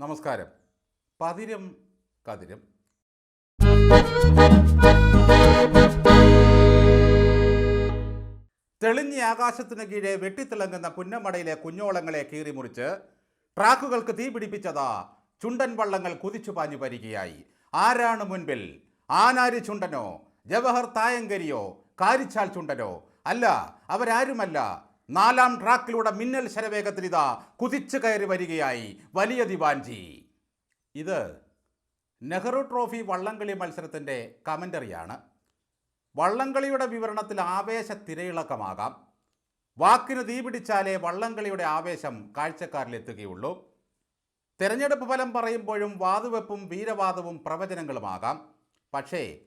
നമസ്കാരം. പതിരം കതിരും. തെളിഞ്ഞ ആകാശത്തിന് കീഴെ വെട്ടിത്തിളങ്ങുന്ന പുന്നമടയിലെ കുഞ്ഞോളങ്ങളെ കീറിമുറിച്ച് ട്രാക്കുകൾക്ക് തീ പിടിപ്പിച്ചതാ ചുണ്ടൻ വള്ളങ്ങൾ കുതിച്ചു പാഞ്ഞു വരികയായി. ആരാണ് മുൻപിൽ? ആനാരി ചുണ്ടനോ? ജവഹർ തായങ്കരിയോ? കാരിച്ചാൽ ചുണ്ടനോ? അല്ല അവരാരുമല്ല. നാലാം ട്രാക്കിലൂടെ മിന്നൽ ശരവേഗത്തിൽ ഇതാ കുതിച്ചു കയറി വരികയായി വലിയ ദിവാൻജി. ഇത് നെഹ്റു ട്രോഫി വള്ളംകളി മത്സരത്തിന്റെ കമന്ററിയാണ്. വള്ളംകളിയുടെ വിവരണത്തിൽ ആവേശ തിരയിളക്കമാകാം. വാക്കിന് തീപിടിച്ചാലേ വള്ളംകളിയുടെ ആവേശം കാഴ്ചക്കാരിലെത്തുകയുള്ളൂ തെരഞ്ഞെടുപ്പ് ഫലം പറയുമ്പോഴും വാതുവെപ്പും വീരവാദവും പ്രവചനങ്ങളുമാകാം. പക്ഷേ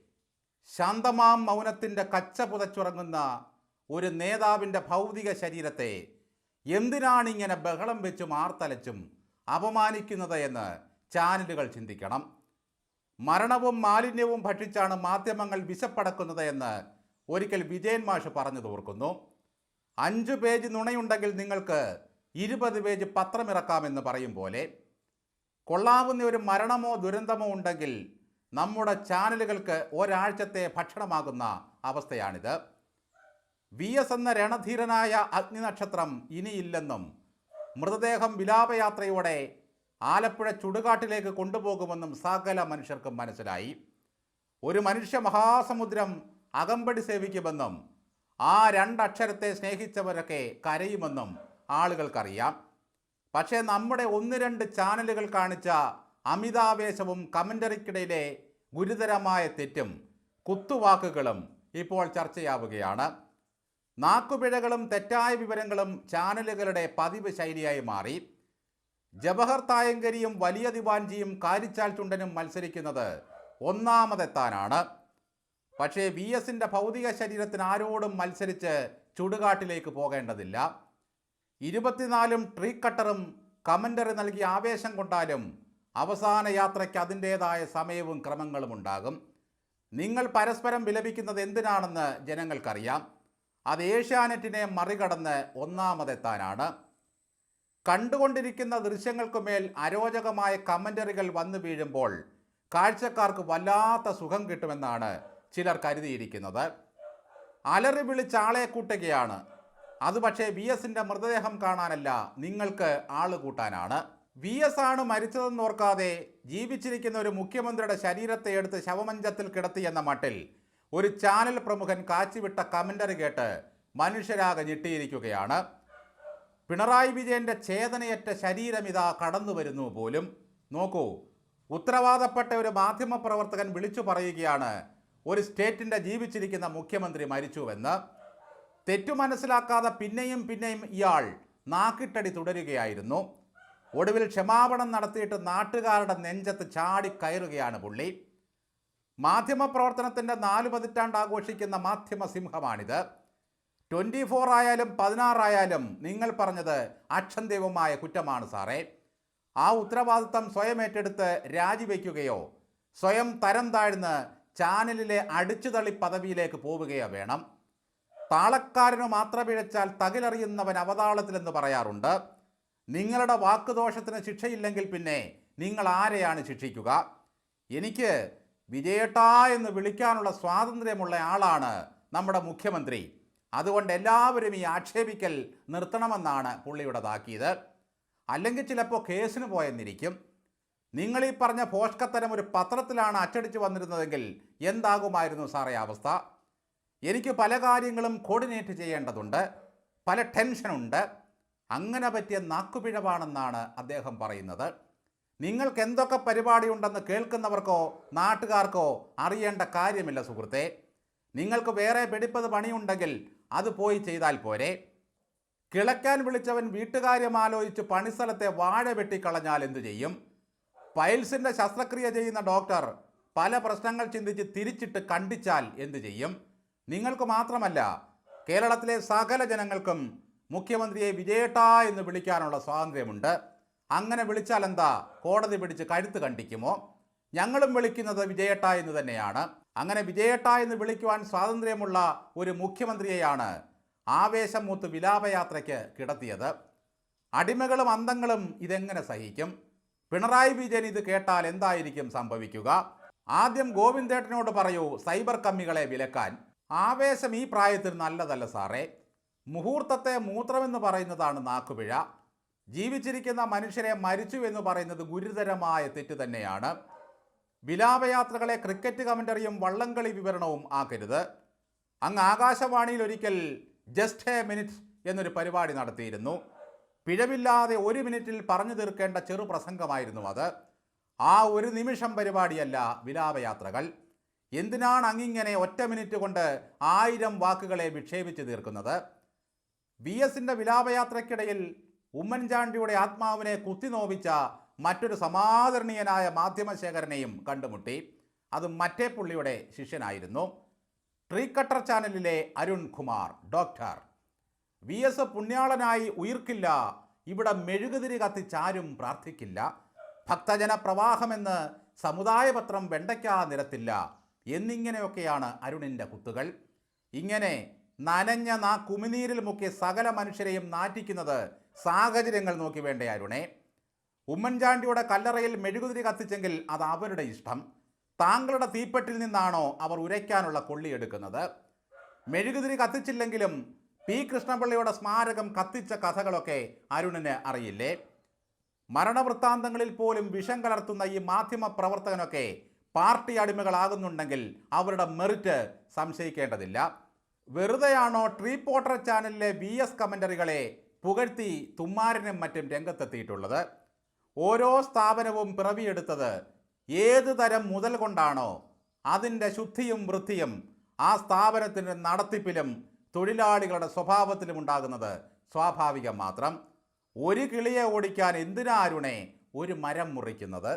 ശാന്തമാം മൗനത്തിന്റെ കച്ച പുതച്ചുറങ്ങുന്ന ഒരു നേതാവിന്റെ ഭൗതിക ശരീരത്തെ എന്തിനാണിങ്ങനെ ബഹളം വെച്ചും ആർത്തലച്ചും അപമാനിക്കുന്നത് എന്ന് ചാനലുകൾ ചിന്തിക്കണം. മരണവും മാലിന്യവും ഭക്ഷിച്ചാണ് മാധ്യമങ്ങൾ വിശപ്പടക്കുന്നത് എന്ന് ഒരിക്കൽ വിജയൻ മാഷ് പറഞ്ഞു തോർക്കുന്നു അഞ്ച് പേജ് നുണയുണ്ടെങ്കിൽ നിങ്ങൾക്ക് ഇരുപത് പേജ് പത്രമിറക്കാമെന്ന് പറയും പോലെ. കൊള്ളാവുന്ന ഒരു മരണമോ ദുരന്തമോ ഉണ്ടെങ്കിൽ നമ്മുടെ ചാനലുകൾക്ക് ഒരാഴ്ചത്തെ ഭക്ഷണമാകുന്ന അവസ്ഥയാണിത്. വി എസ് എന്ന രണധീരനായ അഗ്നി അഗ്നിനക്ഷത്രം ഇനിയില്ലെന്നും മൃതദേഹം വിലാപയാത്രയോടെ ആലപ്പുഴ ചുടുകാട്ടിലേക്ക് കൊണ്ടുപോകുമെന്നും സകല മനുഷ്യർക്കും മനസ്സിലായി. ഒരു മനുഷ്യ മഹാസമുദ്രം അകമ്പടി സേവിക്കുമെന്നും ആ രണ്ടക്ഷരത്തെ സ്നേഹിച്ചവരൊക്കെ കരയുമെന്നും ആളുകൾക്കറിയാം. പക്ഷേ നമ്മുടെ ഒന്ന് രണ്ട് ചാനലുകൾ കാണിച്ച അമിതാവേശവും കമന്ററിക്കിടയിലെ ഗുരുതരമായ തെറ്റും കുത്തുവാക്കുകളും ഇപ്പോൾ ചർച്ചയാവുകയാണ്. നാക്കുപിഴകളും തെറ്റായ വിവരങ്ങളും ചാനലുകളുടെ പതിവ് ശൈലിയായി മാറി. ജവഹർ തായങ്കരിയും വലിയ ദിവാൻജിയും കാരിച്ചാൽ ചുണ്ടനും മത്സരിക്കുന്നത് ഒന്നാമതെത്താനാണ്. പക്ഷേ വി എസിന്റെ ഭൗതിക ശരീരത്തിന് ആരോടും മത്സരിച്ച് ചുടുകാട്ടിലേക്ക് പോകേണ്ടതില്ല. ഇരുപത്തിനാലും ട്രീ കട്ടറും കമന്ററി നൽകി ആവേശം കൊണ്ടാലും അവസാന യാത്രയ്ക്ക് അതിന്റേതായ സമയവും ക്രമങ്ങളും ഉണ്ടാകും. നിങ്ങൾ പരസ്പരം വിലപിക്കുന്നത് എന്തിനാണെന്ന് ജനങ്ങൾക്കറിയാം. അത് ഏഷ്യാനെറ്റിനെ മറികടന്ന് ഒന്നാമതെത്താനാണ്. കണ്ടുകൊണ്ടിരിക്കുന്ന ദൃശ്യങ്ങൾക്കുമേൽ അരോചകമായ കമന്ററികൾ വന്നു വീഴുമ്പോൾ കാഴ്ചക്കാർക്ക് വല്ലാത്ത സുഖം കിട്ടുമെന്നാണ് ചിലർ കരുതിയിരിക്കുന്നത്. അലറി വിളിച്ച് ആളെ കൂട്ടുകയാണ്. അത് പക്ഷേ വി എസിന്റെ മൃതദേഹം കാണാനല്ല നിങ്ങൾക്ക് ആൾ കൂട്ടാനാണ്. വി എസ് ആണ് മരിച്ചതെന്നോർക്കാതെ ജീവിച്ചിരിക്കുന്ന ഒരു മുഖ്യമന്ത്രിയുടെ ശരീരത്തെ എടുത്ത് ശവമഞ്ചത്തിൽ കിടത്തിയെന്ന മട്ടിൽ ഒരു ചാനൽ പ്രമുഖൻ കാച്ചിവിട്ട കമന്ററി കേട്ട് മനുഷ്യരാകെ ഞെട്ടിയിരിക്കുകയാണ്. പിണറായി വിജയന്റെ ചേതനയറ്റ ശരീരം ഇതാ കടന്നു വരുന്നു പോലും. നോക്കൂ ഉത്തരവാദപ്പെട്ട ഒരു മാധ്യമപ്രവർത്തകൻ വിളിച്ചു പറയുകയാണ് ഒരു സ്റ്റേറ്റിന്റെ ജീവിച്ചിരിക്കുന്ന മുഖ്യമന്ത്രി മരിച്ചുവെന്ന്. തെറ്റു മനസ്സിലാക്കാതെ പിന്നെയും പിന്നെയും ഇയാൾ നാക്കിട്ടടി തുടരുകയായിരുന്നു. ഒടുവിൽ ക്ഷമാപണം നടത്തിയിട്ട് നാട്ടുകാരുടെ നെഞ്ചത്ത് ചാടി കയറുകയാണ് പുള്ളി. മാധ്യമപ്രവർത്തനത്തിന്റെ നാല് പതിറ്റാണ്ട് ആഘോഷിക്കുന്ന മാധ്യമ സിംഹമാണിത് ട്വന്റി ഫോർ ആയാലും പതിനാറായാലും നിങ്ങൾ പറഞ്ഞത് അക്ഷന്തേവമായ കുറ്റമാണ് സാറേ. ആ ഉത്തരവാദിത്തം സ്വയം ഏറ്റെടുത്ത് രാജിവെക്കുകയോ സ്വയം തരം താഴ്ന്ന് ചാനലിലെ അടിച്ചുതള്ളി പദവിയിലേക്ക് പോവുകയോ വേണം. താളക്കാരന് മാത്രം പിഴച്ചാൽ തകിലറിയുന്നവൻ അവതാളത്തിലെന്ന് പറയാറുണ്ട്. നിങ്ങളുടെ വാക്കുദോഷത്തിന് ശിക്ഷയില്ലെങ്കിൽ പിന്നെ നിങ്ങൾ ആരെയാണ് ശിക്ഷിക്കുക? എനിക്ക് വിജയേട്ടാ എന്ന് വിളിക്കാനുള്ള സ്വാതന്ത്ര്യമുള്ള ആളാണ് നമ്മുടെ മുഖ്യമന്ത്രി. അതുകൊണ്ട് എല്ലാവരും ഈ ആക്ഷേപിക്കൽ നിർത്തണമെന്നാണ് പുള്ളിയുടെ താക്കീത്. അല്ലെങ്കിൽ ചിലപ്പോൾ കേസിന് പോയെന്നിരിക്കും. നിങ്ങൾ ഈ പറഞ്ഞ പോഷ്കത്തരം ഒരു പത്രത്തിലാണ് അച്ചടിച്ച് വന്നിരുന്നതെങ്കിൽ എന്താകുമായിരുന്നു സാറേ അവസ്ഥ? എനിക്ക് പല കാര്യങ്ങളും കോർഡിനേറ്റ് ചെയ്യേണ്ടതുണ്ട്. പല ടെൻഷനുണ്ട്. അങ്ങനെ പറ്റിയ നാക്കുപിഴവാണെന്നാണ് അദ്ദേഹം പറയുന്നത്. നിങ്ങൾക്ക് എന്തൊക്കെ പരിപാടിയുണ്ടെന്ന് കേൾക്കുന്നവർക്കോ നാട്ടുകാർക്കോ അറിയേണ്ട കാര്യമില്ല സുഹൃത്തെ. നിങ്ങൾക്ക് വേറെ വെടിപ്പത് പണിയുണ്ടെങ്കിൽ അത് പോയി ചെയ്താൽ പോരെ. കിളയ്ക്കാൻ വിളിച്ചവൻ വീട്ടുകാര്യം ആലോചിച്ച് പണിസ്ഥലത്തെ വാഴ വെട്ടിക്കളഞ്ഞാൽ എന്തു ചെയ്യും? പൈൽസിന്റെ ശസ്ത്രക്രിയ ചെയ്യുന്ന ഡോക്ടർ പല പ്രശ്നങ്ങൾ ചിന്തിച്ച് തിരിച്ചിട്ട് കണ്ടിച്ചാൽ എന്തു ചെയ്യും? നിങ്ങൾക്ക് മാത്രമല്ല കേരളത്തിലെ സകല ജനങ്ങൾക്കും മുഖ്യമന്ത്രിയെ വിജയേട്ടാ എന്ന് വിളിക്കാനുള്ള സ്വാതന്ത്ര്യമുണ്ട്. അങ്ങനെ വിളിച്ചാൽ എന്താ? കോടതി പിടിച്ച് കഴുത്ത് കണ്ടിക്കുമോ? ഞങ്ങളും വിളിക്കുന്നത് വിജയേട്ട എന്ന് തന്നെയാണ്. അങ്ങനെ വിജയേട്ട എന്ന് വിളിക്കുവാൻ സ്വാതന്ത്ര്യമുള്ള ഒരു മുഖ്യമന്ത്രിയെയാണ് ആവേശം മൂത്ത് വിലാപയാത്രയ്ക്ക് കിടത്തിയത്. അടിമകളും അന്തങ്ങളും ഇതെങ്ങനെ സഹിക്കും? പിണറായി വിജയൻ ഇത് കേട്ടാൽ എന്തായിരിക്കും സംഭവിക്കുക? ആദ്യം ഗോവിന്ദേട്ടനോട് പറയൂ സൈബർ കമ്മികളെ വിലക്കാൻ. ആവേശം ഈ പ്രായത്തിൽ നല്ലതല്ല സാറേ. മുഹൂർത്തത്തെ മൂത്രമെന്ന് പറയുന്നതാണ് നാക്കുപിഴ. ജീവിച്ചിരിക്കുന്ന മനുഷ്യരെ മരിച്ചു എന്ന് പറയുന്നത് ഗുരുതരമായ തെറ്റ് തന്നെയാണ്. വിലാപയാത്രകളെ ക്രിക്കറ്റ് കമന്ററിയും വള്ളംകളി വിവരണവും ആക്കരുത്. അങ്ങ് ആകാശവാണിയിൽ ഒരിക്കൽ ജസ്റ്റ് എ മിനിറ്റ് എന്നൊരു പരിപാടി നടത്തിയിരുന്നു. പിഴവില്ലാതെ ഒരു മിനിറ്റിൽ പറഞ്ഞു തീർക്കേണ്ട ചെറു പ്രസംഗമായിരുന്നു അത്. ആ ഒരു നിമിഷം പരിപാടിയല്ല വിലാപയാത്രകൾ. എന്തിനാണ് അങ്ങിങ്ങനെ ഒറ്റ മിനിറ്റ് കൊണ്ട് ആയിരം വാക്കുകളെ വിക്ഷേപിച്ച് തീർക്കുന്നത്? വി എസിന്റെ വിലാപയാത്രയ്ക്കിടയിൽ ഉമ്മൻചാണ്ടിയുടെ ആത്മാവിനെ കുത്തിനോവിച്ച മറ്റൊരു സമാദരണീയനായ മാധ്യമശേഖരനെയും കണ്ടുമുട്ടി. അത് മറ്റേ പുള്ളിയുടെ ശിഷ്യനായിരുന്നു. ട്രീ കട്ടർ ചാനലിലെ Arun Kumar doctor. V S പുണ്യാളനായി ഉയിർക്കില്ല. ഇവിടെ മെഴുകുതിരി കത്തിച്ചാരും പ്രാർത്ഥിക്കില്ല. ഭക്തജന പ്രവാഹമെന്ന് സമുദായപത്രം വെണ്ടയ്ക്കാ നിരത്തില്ല. എന്നിങ്ങനെയൊക്കെയാണ് അരുണിന്റെ കുത്തുകൾ. ഇങ്ങനെ നനഞ്ഞ നാ കുമിനീരിൽ മുക്കി സകല മനുഷ്യരെയും നാറ്റിക്കുന്നത് സാഹചര്യങ്ങൾ നോക്കി വേണ്ടേ അരുണേ? ഉമ്മൻചാണ്ടിയുടെ കല്ലറയിൽ മെഴുകുതിരി കത്തിച്ചെങ്കിൽ അത് അവരുടെ ഇഷ്ടം. താങ്കളുടെ തീപ്പെട്ടിൽ നിന്നാണോ അവർ ഉരയ്ക്കാനുള്ള കൊള്ളിയെടുക്കുന്നത് മെഴുകുതിരി കത്തിച്ചില്ലെങ്കിലും പി. കൃഷ്ണപിള്ളയുടെ സ്മാരകം കത്തിച്ച കഥകളൊക്കെ അരുണിന് അറിയില്ലേ? മരണവൃത്താന്തങ്ങളിൽ പോലും വിഷം കലർത്തുന്ന ഈ മാധ്യമ പ്രവർത്തകനൊക്കെ പാർട്ടി അടിമകളാകുന്നുണ്ടെങ്കിൽ അവരുടെ മെറിറ്റ് സംശയിക്കേണ്ടതില്ല. വെറുതെയാണോ ട്രീ പോട്ടർ ചാനലിലെ വി എസ് കമന്ററികളെ പുകഴ്ത്തി തുമ്മാരനും മറ്റും രംഗത്തെത്തിയിട്ടുള്ളത്. ഓരോ സ്ഥാപനവും പിറവിയെടുത്തത് ഏത് തരം മുതൽ കൊണ്ടാണോ അതിന്റെ ശുദ്ധിയും വൃത്തിയും ആ സ്ഥാപനത്തിന്റെ നടത്തിപ്പിലും തൊഴിലാളികളുടെ സ്വഭാവത്തിലും ഉണ്ടാകുന്നത് സ്വാഭാവികം മാത്രം. ഒരു കിളിയെ ഓടിക്കാൻ എന്തിനാരുണേ ഒരു മരം മുറിക്കുന്നത്?